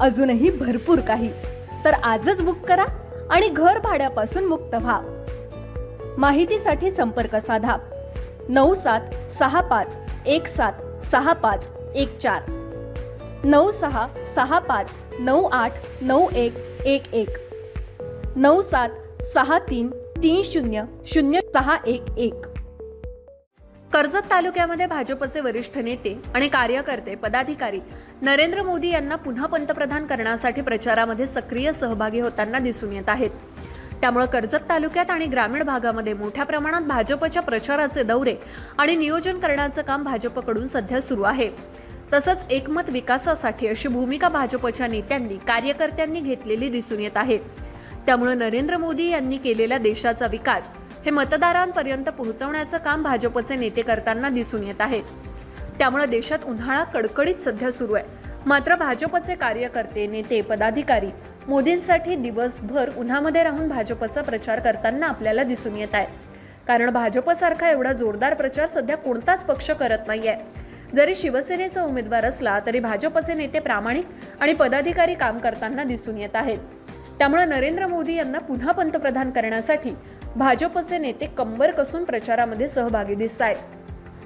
अजूनही भरपूर काही. तर आजच बुक करा आणि घर भाड्यापासून मुक्त व्हा. माहितीसाठी संपर्क साधा. नऊ सात सहा पाच एक सात सहा पाच एक चार. नऊ सहा सहा पाच नऊ आठ नऊ एक एक एक. नऊ सात सहा तीन तीन शून्य शून्य सहा एक एक. कर्जत तालुक्यामध्ये भाजपचे वरिष्ठ नेते आणि कार्यकर्ते पदाधिकारी नरेंद्र मोदी यांना पुन्हा पंतप्रधान करण्यासाठी प्रचारामध्ये सक्रिय सहभागी होताना दिसून येत आहेत. त्यामुळे कर्जत तालुक्यात आणि ग्रामीण भागामध्ये मोठ्या प्रमाणात भाजपच्या प्रचाराचे दौरे आणि नियोजन करण्याचं काम भाजपकडून सध्या सुरू आहे. तसंच एकमत विकासासाठी अशी भूमिका भाजपच्या नेत्यांनी कार्यकर्त्यांनी घेतलेली दिसून येत आहे. त्यामुळे नरेंद्र मोदी यांनी केलेला देशाचा विकास हे मतदारांपर्यंत पोहोचवण्याचं काम भाजपचे नेते करताना दिसून येत आहे. त्यामुळे देशात उन्हाळा कडकडीत सध्या सुरू आहे. मात्र भाजपचे कार्यकर्ते नेते पदाधिकारी मोदींसाठी दिवसभर उन्हामध्ये राहून भाजपचा प्रचार करताना आपल्याला दिसून येत आहे. कारण भाजपसारखा एवढा जोरदार प्रचार सध्या कोणताच पक्ष करत नाहीये. जरी शिवसेनेचा उमेदवार असला तरी भाजपचे नेते प्रामाणिक आणि पदाधिकारी काम करताना दिसून येत आहेत. त्यामुळे नरेंद्र मोदी यांना पुन्हा पंतप्रधान करण्यासाठी भाजपचे नेते कंबर कसून प्रचारामध्ये सहभागी दिसत आहेत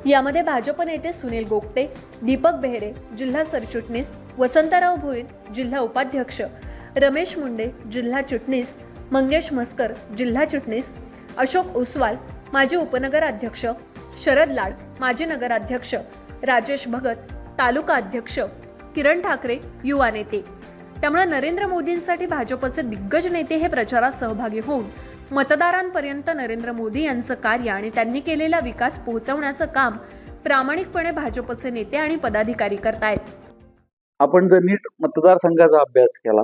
यामध्ये भाजप नेते सुनील गोगटे दीपक बेहरे जिल्हा सरचिटणीस वसंतराव भोईर जिल्हा उपाध्यक्ष रमेश मुंडे जिल्हा चिटणीस मंगेश म्हस्कर जिल्हा चिटणीस अशोक ओसवाल माजी उपनगर अध्यक्ष शरद लाड माजी नगराध्यक्ष राजेश भगत तालुका अध्यक्ष किरण ठाकरे युवा नेते. त्यामुळे नरेंद्र मोदींसाठी भाजपचे दिग्गज नेते हे प्रचारात सहभागी होऊन मतदारांपर्यंत नरेंद्र मोदी यांचं कार्य आणि त्यांनी केलेला विकास पोहोचवण्याचं काम प्रामाणिकपणे भाजपचे नेते आणि पदाधिकारी करतायत. आपण जर नीट मतदारसंघाचा अभ्यास केला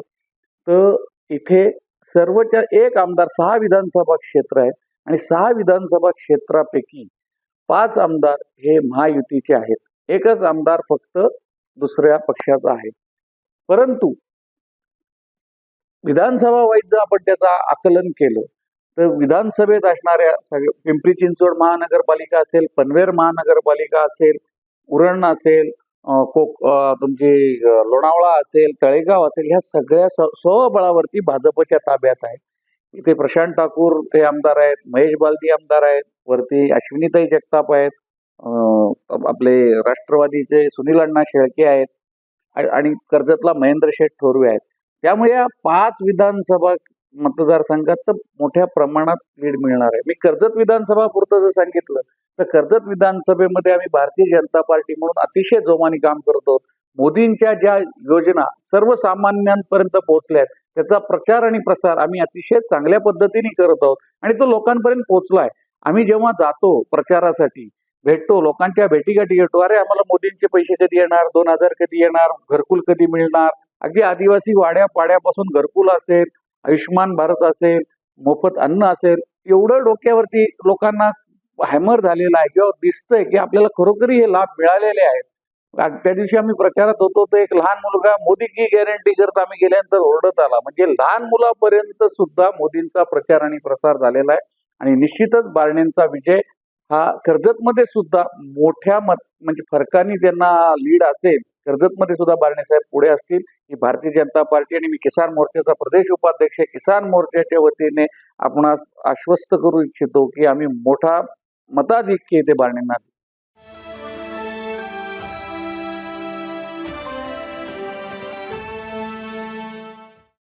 तर इथे सर्वच्या एक आमदार सहा विधानसभा क्षेत्र आहे आणि सहा विधानसभा क्षेत्रापैकी पाच आमदार हे महायुतीचे आहेत. एकच आमदार फक्त दुसऱ्या पक्षाचा आहे. परंतु विधानसभा वाईज जर आपण त्याचं आकलन केलं तर विधानसभेत असणाऱ्या सगळ्या पिंपरी चिंचवड महानगरपालिका असेल पनवेर महानगरपालिका असेल उरण असेल कोक तुमची लोणावळा असेल तळेगाव असेल ह्या सगळ्या स- स्वबळावरती भाजपच्या ताब्यात आहे इथे प्रशांत ठाकूर ते आमदार आहेत महेश बालदी आमदार आहेत वरती अश्विनीताई जगताप आहेत आपले राष्ट्रवादीचे सुनील अण्णा शेळके आहेत आणि कर्जतला महेंद्र शेठ थोरवे आहेत. त्यामुळे या पाच विधानसभा मतदारसंघात तर मोठ्या प्रमाणात लीड मिळणार आहे. मी कर्जत विधानसभा पुरतं जर सांगितलं तर कर्जत विधानसभेमध्ये आम्ही भारतीय जनता पार्टी म्हणून अतिशय जोमाने काम करतो मोदींच्या ज्या योजना सर्वसामान्यांपर्यंत पोहोचल्यात त्याचा प्रचार आणि प्रसार आम्ही अतिशय चांगल्या पद्धतीने करत आहोत आणि तो लोकांपर्यंत पोहोचलाय. आम्ही जेव्हा जातो प्रचारासाठी भेटतो लोकांच्या भेटीगाठी येतो अरे आम्हाला मोदींचे पैसे कधी येणार दोन हजार कधी येणार घरकुल कधी मिळणार? अगदी आदिवासी वाड्या पाड्यापासून घरकुल असेल आयुष्यमान भारत असेल मोफत अन्न असेल एवढं डोक्यावरती लोकांना हॅमर झालेला आहे किंवा दिसतंय की आपल्याला खरोखरी हे लाभ मिळालेले आहेत. त्या दिवशी आम्ही प्रचारात होतो तर एक लहान मुलगा मोदी की गॅरंटी करत आम्ही गेल्यानंतर ओरडत आला. म्हणजे लहान मुलापर्यंत सुद्धा मोदींचा प्रचार आणि प्रसार झालेला आहे आणि निश्चितच बारणेंचा विजय हा कर्जतमध्ये सुद्धा मोठ्या मत म्हणजे फरकाने त्यांना लीड असेल कर्जतमध्ये सुद्धा बारणे साहेब पुढे असतील. की भारतीय जनता पार्टी आणि मी किसान मोर्चाचा प्रदेश उपाध्यक्ष किसान मोर्चाच्या वतीने आपण आश्वस्त करू इच्छितो की आम्ही मोठा मताधिक्य इथे बारणेंना